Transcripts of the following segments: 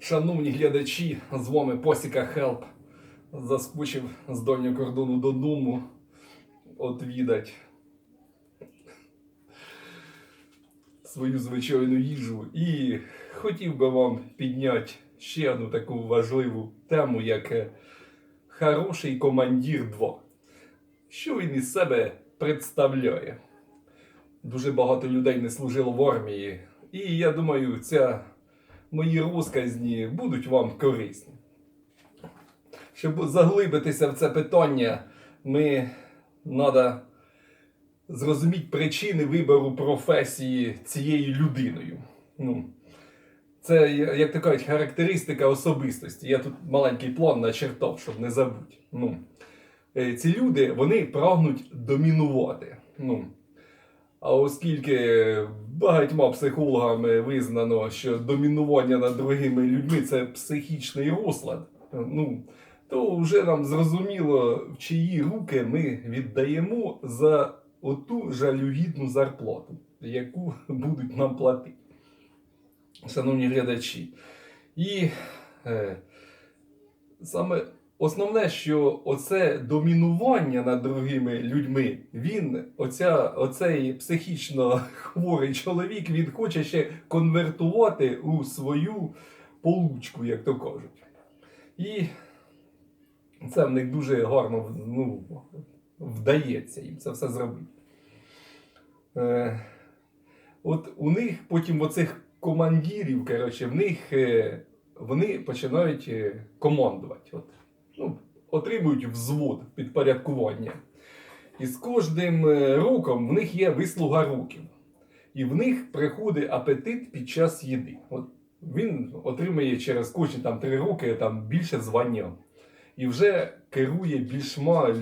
Шановні глядачі, з вами Посіка Хелп. Заскучив з дальнього кордону додому отвідать свою звичайну їжу. І хотів би вам підняти ще одну таку важливу тему, як е, хороший командир 2. Що він із себе представляє? Дуже багато людей не служило в армії. І я думаю, ця мої розказні будуть вам корисні. Щоб заглибитися в це питання, ми треба зрозуміти причини вибору професії цією людиною. Ну, це, як то кажуть, характеристика особистості. Я тут маленький план начертав, щоб не забути. Ну, е, ці люди вони прагнуть домінувати. Ну, а оскільки багатьма психологами визнано, що домінування над другими людьми це психічний розлад, ну, то вже нам зрозуміло, в чиї руки ми віддаємо за оту жалюгідну зарплату, яку будуть нам платити. Шановні глядачі. І е, саме основне, що оце домінування над другими людьми, він, оця, оцей психічно хворий чоловік, він хоче ще конвертувати у свою получку, як то кажуть. І це в них дуже гарно ну, вдається їм це все зробити. Е, от у них потім оцих командирів, коротше, в них е, вони починають е, командувати. От, ну, отримують взвод підпорядкування. І з кожним е, роком в них є вислуга років. І в них приходить апетит під час їди. От він отримує через кожні там, три роки там, більше звання. І вже керує більшма,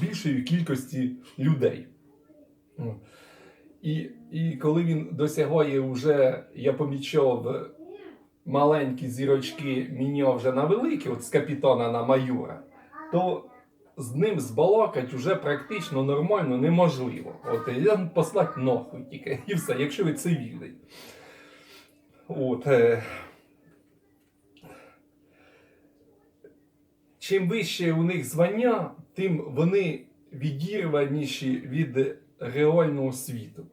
більшою кількості людей. І, і коли він досягає вже, я помічав, маленькі зірочки міняв вже на великі, от з капітана на майора, то з ним збалакать уже практично нормально неможливо. От я послать нахуй тільки і все, якщо ви цивільний. От, е... Чим вище у них звання, тим вони відірваніші від реального світу.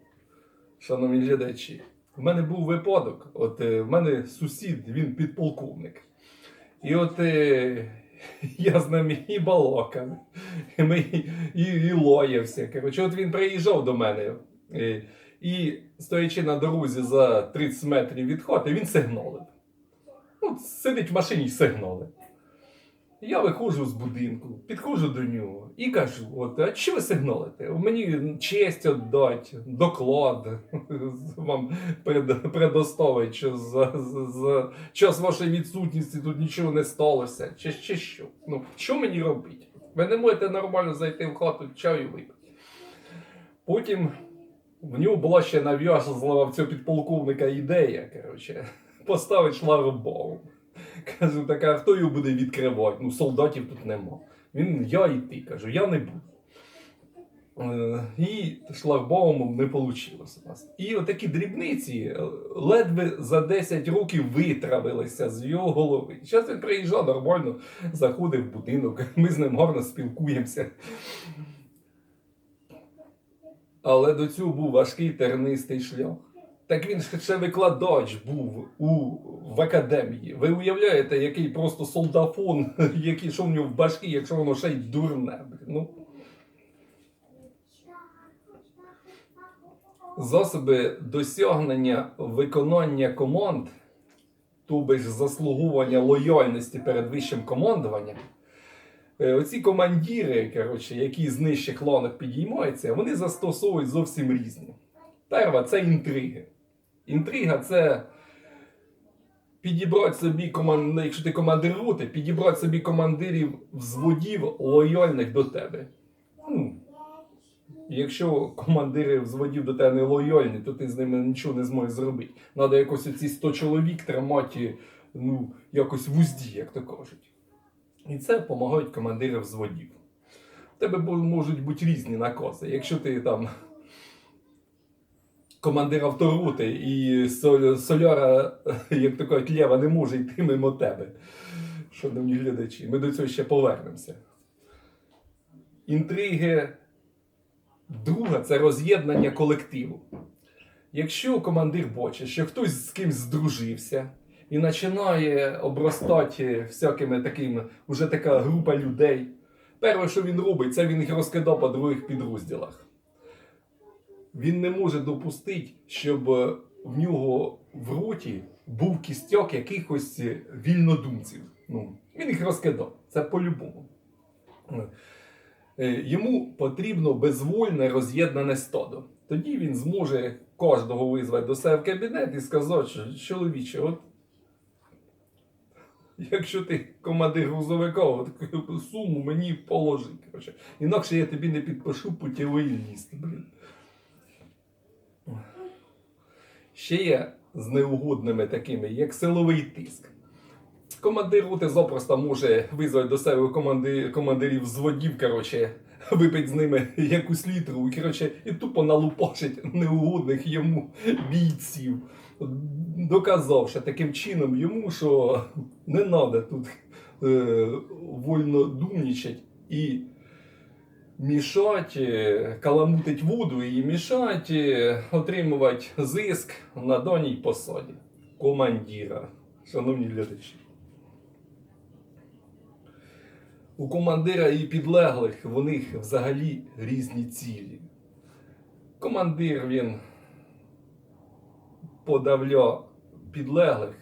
Шановні глядачі, в мене був випадок. От е, в мене сусід, він підполковник. І от е, я з ним і балакав, і, ми, і, і лоявся. Коротше, от він приїжджав до мене. е, і стоячи на дорозі за 30 метрів від хати, він сигналив. От сидить в машині і сигналив. Я виходжу з будинку, підходжу до нього і кажу: от, а що ви сигналите? Мені честь віддати, доклад вам пред, предоставить, що за, за, за час вашої відсутності тут нічого не сталося. Чи, чи що? Ну, що мені робити? Ви не можете нормально зайти в хату чаю випити. Потім в нього була ще нав'язлива в цього підполковника ідея, коротше, поставить шлагбаум. Кажу, так а хто його буде відкривати? Ну, солдатів тут нема. Він, я і ти, кажу, я не буду. Е, І шлагбаумом не вийшло у нас. І отакі дрібниці е, ледве за 10 років витравилися з його голови. Зараз він приїжджав нормально, заходив в будинок, ми з ним гарно спілкуємося. Але до цього був важкий тернистий шлях. Так він ж ще викладач був у, в академії. Ви уявляєте, який просто солдафон, який що в нього в башки, якщо воно ще й дурне. Ну. Засоби досягнення виконання команд, тобто ж заслуговування лояльності перед вищим командуванням. Е, Оці командіри, коротше, які з нижчих ланок підіймаються, вони застосовують зовсім різні. Перва це інтриги. Інтрига це підібрати собі команд... якщо ти командир роти, підібрати собі командирів взводів лояльних до тебе. Ну, якщо командири взводів до тебе не лояльні, то ти з ними нічого не зможеш зробити. Треба якось оці 100 чоловік тримати ну, якось в узді, як то кажуть. І це допомагають командири взводів. У тебе можуть бути різні накази. Якщо ти там командира вторути, і соль, соляра, як кажуть, лєва не може йти мимо тебе. Шановні глядачі, ми до цього ще повернемося. Інтриги друга це роз'єднання колективу. Якщо командир бачить, що хтось з кимсь здружився і починає обростати всякими такими, вже така група людей, перше, що він робить, це він їх розкидав по других підрозділах. Він не може допустити, щоб е, в нього в роті був кістяк якихось е, вільнодумців. Ну, він їх розкидав. Це по-любому. Е, Йому потрібно безвольне роз'єднане стадо. Тоді він зможе кожного визвати до себе в кабінет і сказати, що чоловіче, от якщо ти командир грузовика, от суму мені положи. Коротше. Інакше я тобі не підпишу путєвий ліст. Ще є з неугодними такими, як силовий тиск. Командир роти запросто може визвати до себе команди, командирів взводів, коротше, випити з ними якусь літру, і, коротше, і тупо налупашить неугодних йому бійців, доказавши таким чином йому, що не треба тут е, вольно думнічать і мішать, е, каламутить воду і мішать е, отримувати зиск на даній посаді командира. Шановні глядачі. У командира і підлеглих в них взагалі різні цілі. Командир він подавля підлеглих,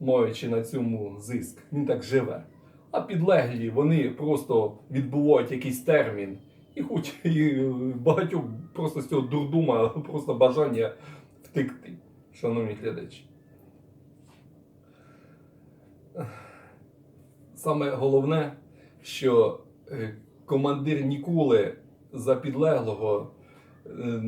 маючи на цьому зиск. Він так живе. А підлеглі вони просто відбувають якийсь термін. І хоч і багатьох просто з цього дурдума, просто бажання втекти, шановні глядачі. Саме головне, що е, командир ніколи за підлеглого е,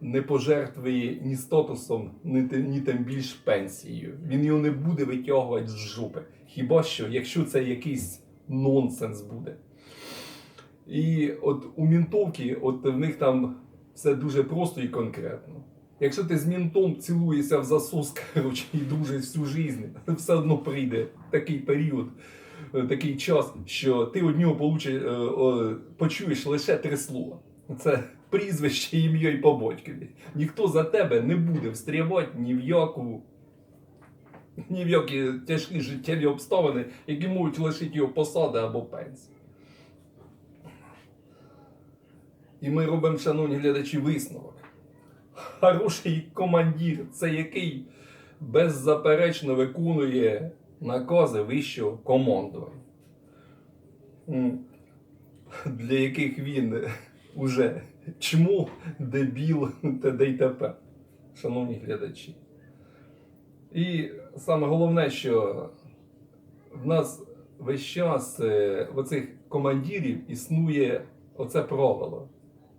не пожертвує ні статусом, ні, ні тим більш пенсією. Він його не буде витягувати з жопи. Хіба що, якщо це якийсь нонсенс буде. І от у мінтовки, от в них там все дуже просто і конкретно. Якщо ти з мінтом цілуєшся в засос, коротше, і дружиш всю життя, все одно прийде такий період, е, такий час, що ти від нього получиш, е, почуєш лише три слова. Це прізвище, ім'я і по батькові. Ніхто за тебе не буде встрявати ні в яку. Ні в які тяжкі життєві обставини, які можуть лишити його посади або пенсії. І ми робимо, шановні глядачі, висновок. Хороший командир це який беззаперечно виконує накази вищого командування, для яких він уже чмо, дебіл, т.д. і т.п. Шановні глядачі. І саме головне, що в нас весь час е, в оцих командирів існує оце правило.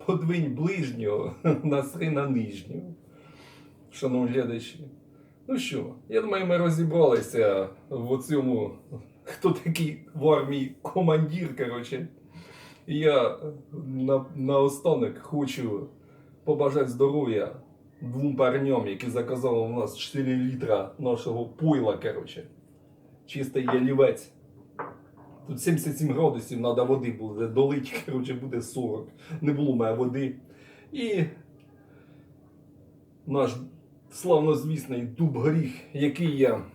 Подвинь ближнього, насри на нижнього. Шановні глядачі. Ну що, я думаю, ми розібралися в цьому, хто такий в армії командир, коротше. Я на, наостанок хочу побажати здоров'я двом парням, які заказали у нас 4 літра нашого пойла, коротше. Чистий ялівець. Тут 77 градусів треба води буде долити, коротше, буде 40. Не було в води. І наш славнозвісний дуб гріх, який я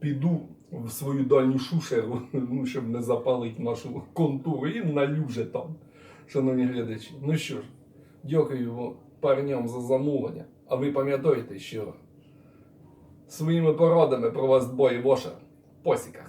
піду в свою дальню шушеру, ну, щоб не запалити нашу контуру, і налюже там, шановні глядачі. Ну що ж, дякую парням за замовлення. А ви пам'ятаєте, що своїми порадами про вас дбає ваша посіках.